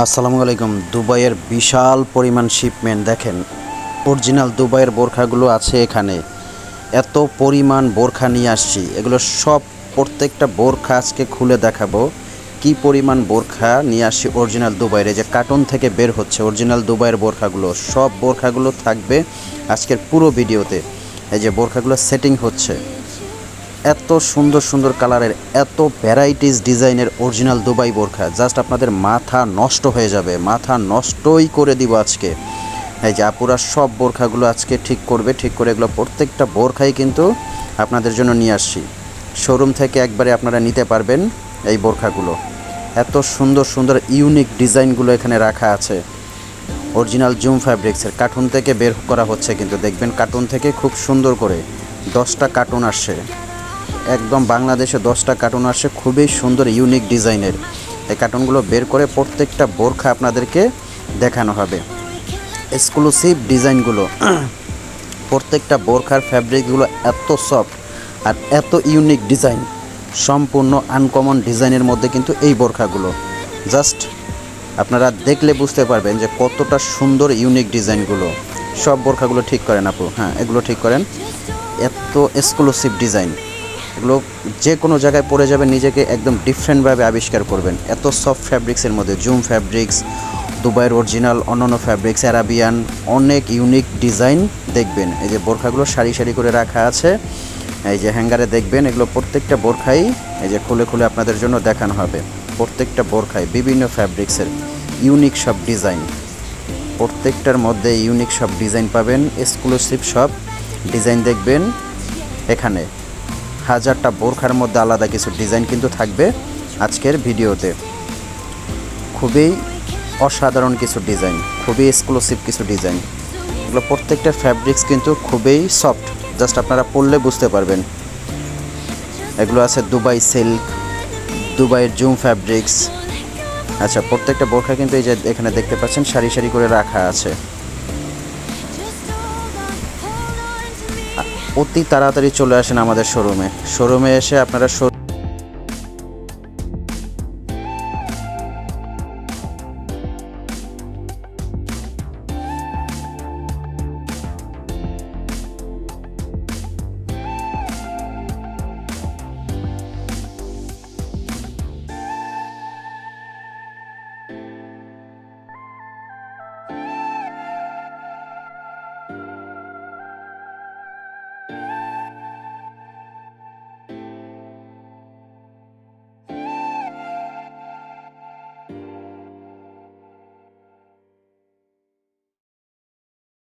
আসসালামু আলাইকুম। দুবাইয়ের বিশাল পরিমাণ শিপমেন্ট দেখেন। অরিজিনাল দুবাইয়ের বোরখাগুলো আছে এখানে। এত পরিমাণ বোরখা নিয়ে আসছি। এগুলো সব প্রত্যেকটা বোরখা আজকে খুলে দেখাবো। কি পরিমাণ বোরখা নিয়ে আসছি অরিজিনাল দুবাইয়ের। যে কার্টুন থেকে বের হচ্ছে অরিজিনাল দুবাইয়ের বোরখাগুলো। সব বোরখাগুলো থাকবে আজকের পুরো ভিডিওতে এই যে বোরখাগুলো সেটিং হচ্ছে। এত সুন্দর সুন্দর কালারের, এত ভ্যারাইটিস ডিজাইনের অরিজিনাল দুবাই বোরখা। জাস্ট আপনাদের মাথা নষ্ট হয়ে যাবে, মাথা নষ্টই করে দিব আজকে। এই যে আপুরা সব বোরখাগুলো আজকে ঠিক করবে, ঠিক করে এগুলো প্রত্যেকটা বোরখাই কিন্তু আপনাদের জন্য নিয়ে আসছি। শোরুম থেকে একবারে আপনারা নিতে পারবেন এই বোরখাগুলো। এত সুন্দর সুন্দর ইউনিক ডিজাইনগুলো এখানে রাখা আছে। অরিজিনাল জুম ফ্যাব্রিক্সের কার্টুন থেকে বের করা হচ্ছে কিন্তু দেখবেন কার্টুন থেকে খুব সুন্দর করে। দশটা কার্টুন আসছে। একদম বাংলাদেশে দশটা কার্টুন আসে, খুবই সুন্দর ইউনিক ডিজাইনের এই কার্টুনগুলো বের করে প্রত্যেকটা বোরখা আপনাদেরকে দেখানো হবে। এক্সক্লুসিভ ডিজাইনগুলো প্রত্যেকটা বোরখার ফ্যাব্রিকগুলো এত সফট আর এত ইউনিক ডিজাইন সম্পূর্ণ আনকমন ডিজাইনের মধ্যে কিন্তু এই বোরখাগুলো জাস্ট আপনারা দেখলে বুঝতে পারবেন যে কতটা সুন্দর ইউনিক ডিজাইনগুলো সব বোরখাগুলো ঠিক করেন আপু। হ্যাঁ এগুলো ঠিক করেন। এত এক্সক্লুসিভ ডিজাইন এগুলো যে কোনো জায়গায় পরে যাবেন নিজেকে একদম ডিফারেন্টভাবে আবিষ্কার করবেন। এত সফট ফ্যাব্রিক্সের মধ্যে জুম ফ্যাব্রিক্স দুবাইয়ের অরিজিনাল অন্যান্য ফ্যাব্রিক্স অ্যারাবিয়ান অনেক ইউনিক ডিজাইন দেখবেন। এই যে বোরখাগুলো সারি সারি করে রাখা আছে, এই যে হ্যাঙ্গারে দেখবেন, এগুলো প্রত্যেকটা বোরখাই এই যে খুলে খুলে আপনাদের জন্য দেখানো হবে। প্রত্যেকটা বোরখায় বিভিন্ন ফ্যাব্রিক্সের ইউনিক সব ডিজাইন প্রত্যেকটার মধ্যে ইউনিক সব ডিজাইন পাবেন এক্সক্লুসিভ সব ডিজাইন দেখবেন এখানে। হাজারটা বোরখার মধ্যে আলাদা কিছু ডিজাইন কিন্তু থাকবে আজকের ভিডিওতে। খুবই অসাধারণ কিছু ডিজাইন, খুবই এক্সক্লুসিভ কিছু ডিজাইন। এগুলো প্রত্যেকটা ফ্যাব্রিক্স কিন্তু খুবই সফট জাস্ট আপনারা পরলে বুঝতে পারবেন। এগুলো আছে দুবাই সিল্ক দুবাইয়ের জুম ফ্যাব্রিক্স আচ্ছা প্রত্যেকটা বোরখা কিন্তু এই যে এখানে দেখতে পাচ্ছেন, সারি সারি করে রাখা আছে। অতি তাড়াতাড়ি চলে আসেন আমাদের শোরুমে। শোরুমে এসে আপনারা